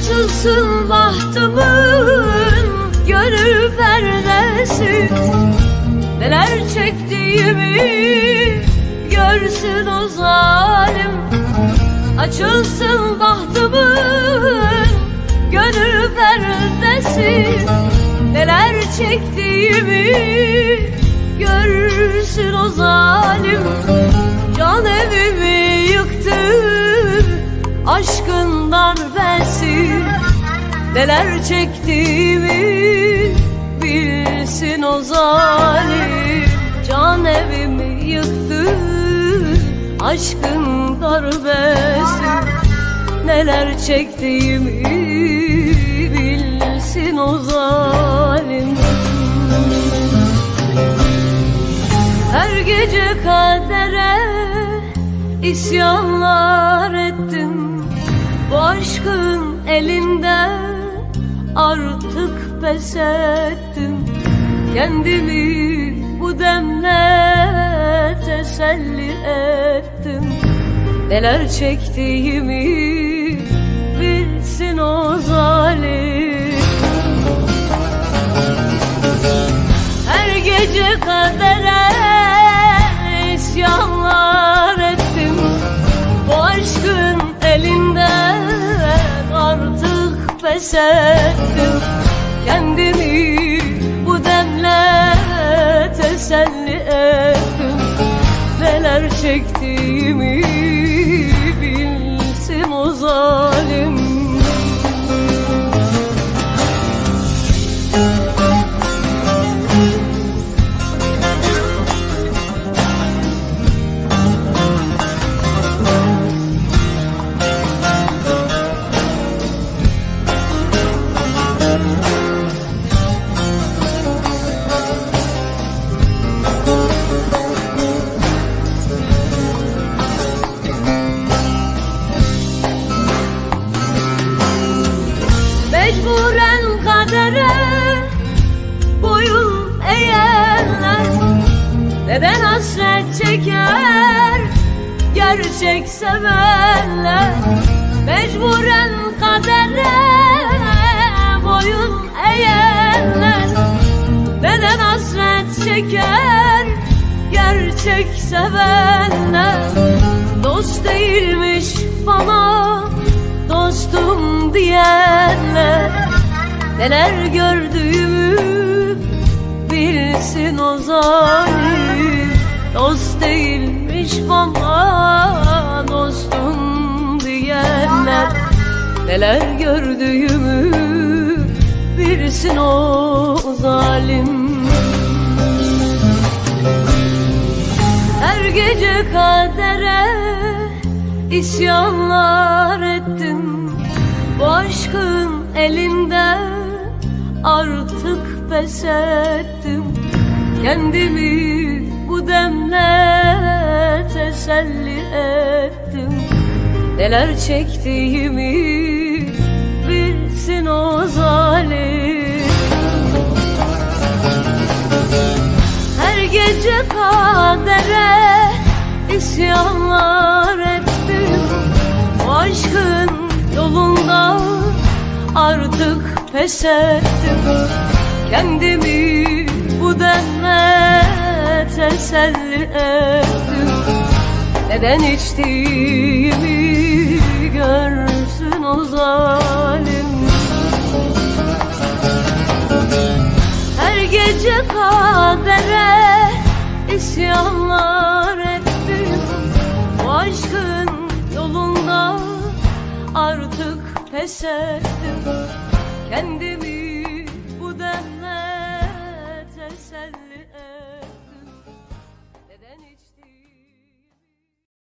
Açılsın bahtımın gönül perdesi. Neler çektiğimi görsün o zalim. Açılsın bahtımın gönül perdesi. Neler çektiğimi görsün o zalim. Can evimi yıktı aşkın darbesi Neler çektiğimi bilsin o zalim. Can evimi yıktı aşkın darbesi. Neler çektiğimi bilsin o zalim. Her gece kadere isyanlar ettim. Bu aşkın elinde artık pes ettim. Kendimi bu demle teselli ettim. Neler çektiğimi bilsin o zalim ettim Kendimi bu demle teselli ettim. Neler çektiğimi Mecburen kadere boyun eğenler Neden hasret çeker gerçek sevenler Mecburen kadere boyun eğenler Neden hasret çeker gerçek sevenler Dost değilmiş bana dostum diyenler Neler gördüğümü bilsin o zalim Dost değilmiş bana dostum diyenler. Neler gördüğümü bilsin o zalim. Her gece kadere isyanlar ettim. Bu aşkın elinde artık pes ettim Kendimi bu demle teselli ettim. Neler çektiğimi bilsin o zalim. Her gece kadere isyanlar ettim. Bu aşkın yolunda artık pes ettim. Kendimi bu denle teselli ettim. Neden içtiğimi görsün o zalim? Her gece kadere isyanlar ettim. Bu aşkın yolunda artık pes ettim Kendimi